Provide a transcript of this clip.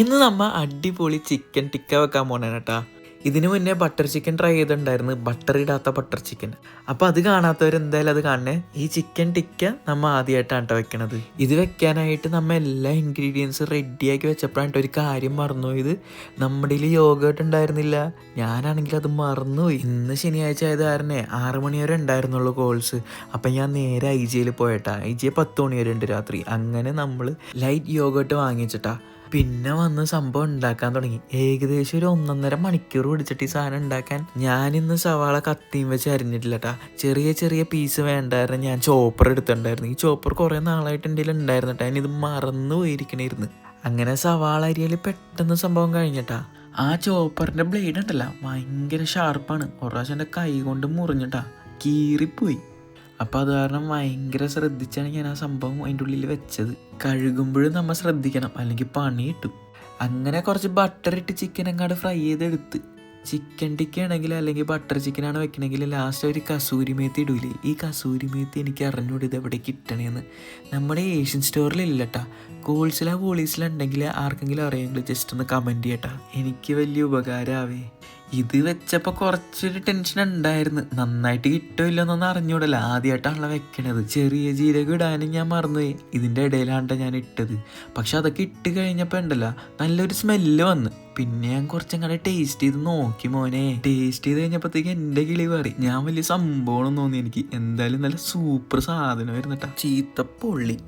ഇന്ന് നമ്മ അടിപൊളി ചിക്കൻ ടിക്ക വെക്കാൻ പോണേ കേട്ടാ ഇതിനു മുന്നേ ബട്ടർ ചിക്കൻ ട്രൈ ചെയ്തിട്ടുണ്ടായിരുന്നു. ബട്ടർ ഇടാത്ത ബട്ടർ ചിക്കൻ അപ്പോൾ അത് കാണാത്തവർ എന്തായാലും അത് കാണണേ. ഈ ചിക്കൻ ടിക്ക നമ്മ ആദ്യമായിട്ടാണ് കേട്ടോ വെക്കണത്. ഇത് വെക്കാനായിട്ട് നമ്മ എല്ലാ ഇൻഗ്രീഡിയൻസ് റെഡിയാക്കി വെച്ചപ്പോഴാണ് ഒരു കാര്യം മറന്നുപോയത്. നമ്മുടെ കയ്യിൽ യോഗേട്ട് ഉണ്ടായിരുന്നില്ല. ഞാനാണെങ്കിൽ അത് മറന്നുപോയി. ഇന്ന് ശനിയാഴ്ച ആയത് കാരണേ ആറ് മണി വരെ ഉണ്ടായിരുന്നുള്ളൂ കോൾസ് അപ്പം ഞാൻ നേരെ ഐ ജിയിൽ പോയട്ടാ. ഐ ജി പത്ത് മണി വരെ ഉണ്ട് രാത്രി. അങ്ങനെ നമ്മൾ ലൈറ്റ് യോഗേട്ട് വാങ്ങിച്ചിട്ടാ പിന്നെ വന്ന് സംഭവം ഉണ്ടാക്കാൻ തുടങ്ങി. ഏകദേശം ഒരു ഒന്നൊന്നര മണിക്കൂർ പിടിച്ചിട്ട് ഈ സാധനം ഉണ്ടാക്കാൻ. ഞാൻ ഇന്ന് സവാള കത്തിയും വെച്ച് അരിഞ്ഞിട്ടില്ല കേട്ടാ ചെറിയ ചെറിയ പീസ് വേണ്ടായിരുന്നു. ഞാൻ ചോപ്പർ എടുത്തിട്ടുണ്ടായിരുന്നു. ഈ ചോപ്പർ കുറേ നാളായിട്ട് എന്റെ ഉണ്ടായിരുന്നു കേട്ടോ ഞാനിത് മറന്നു പോയിരിക്കണായിരുന്നു. അങ്ങനെ സവാള അരിയൽ പെട്ടെന്ന് സംഭവം കഴിഞ്ഞിട്ടാ ആ ചോപ്പറിന്റെ ബ്ലേഡ് ഉണ്ടല്ല. ഭയങ്കര ഷാർപ്പാണ് ഒരു പ്രാവശ്യം എന്റെ കൈ കൊണ്ട് മുറിഞ്ഞിട്ടാ കീറിപ്പോയി. അപ്പം അത് കാരണം ഭയങ്കര ശ്രദ്ധിച്ചാണ് ഞാൻ ആ സംഭവം അതിന്റെ ഉള്ളിൽ വെച്ചത്. കഴുകുമ്പോഴും നമ്മൾ ശ്രദ്ധിക്കണം. അല്ലെങ്കിൽ പണി കിട്ടും. അങ്ങനെ കുറച്ച് ബട്ടർ ഇട്ട് ചിക്കൻ അങ്ങോട്ട് ഫ്രൈ ചെയ്തെടുത്ത്. ചിക്കൻ ടിക്ക ആണെങ്കിൽ അല്ലെങ്കിൽ ബട്ടർ ചിക്കൻ ആണ് വെക്കണമെങ്കിൽ ലാസ്റ്റ് ഒരു കസൂരി മേത്തി ഇടൂലേ. ഈ കസൂരി മേത്തി എനിക്ക് അറിഞ്ഞുകൂടിയത് എവിടെ കിട്ടണേന്ന്. നമ്മുടെ ഏഷ്യൻ സ്റ്റോറിൽ ഇല്ലട്ടാ. കോൾസിലാ പോളീസിലുണ്ടെങ്കിൽ ആർക്കെങ്കിലും അറിയാമെങ്കിൽ ജസ്റ്റ് ഒന്ന് കമന്റ് ചെയ്യട്ടാ. എനിക്ക് വലിയ ഉപകാരമാവേ ഇത് വെച്ചപ്പോൾ കുറച്ചൊരു ടെൻഷൻ ഉണ്ടായിരുന്നു. നന്നായിട്ട് കിട്ടുമില്ലെന്നൊന്നും അറിഞ്ഞൂടല്ല. ആദ്യമായിട്ടാണല്ലോ വെക്കണത്. ചെറിയ ജീരകം ഇടാനും ഞാൻ മറന്നുപോയി. ഇതിന്റെ ഇടയിലാണ് ഞാൻ ഇട്ടത്. പക്ഷെ അതൊക്കെ ഇട്ട് കഴിഞ്ഞപ്പോൾ ഉണ്ടല്ലോ നല്ലൊരു സ്മെല്ല് വന്ന്. പിന്നെ ഞാൻ കുറച്ചങ്ങടെ ടേസ്റ്റ് ചെയ്ത് നോക്കി മോനെ. ടേസ്റ്റ് ചെയ്ത് കഴിഞ്ഞപ്പോഴത്തേക്ക് എന്റെ കിളി മാറി. ഞാൻ വലിയ സംഭവം തോന്നി എനിക്ക്. എന്തായാലും നല്ല സൂപ്പർ സാധനമായിരുന്നു കേട്ടോ ചീത്ത പൊള്ളി.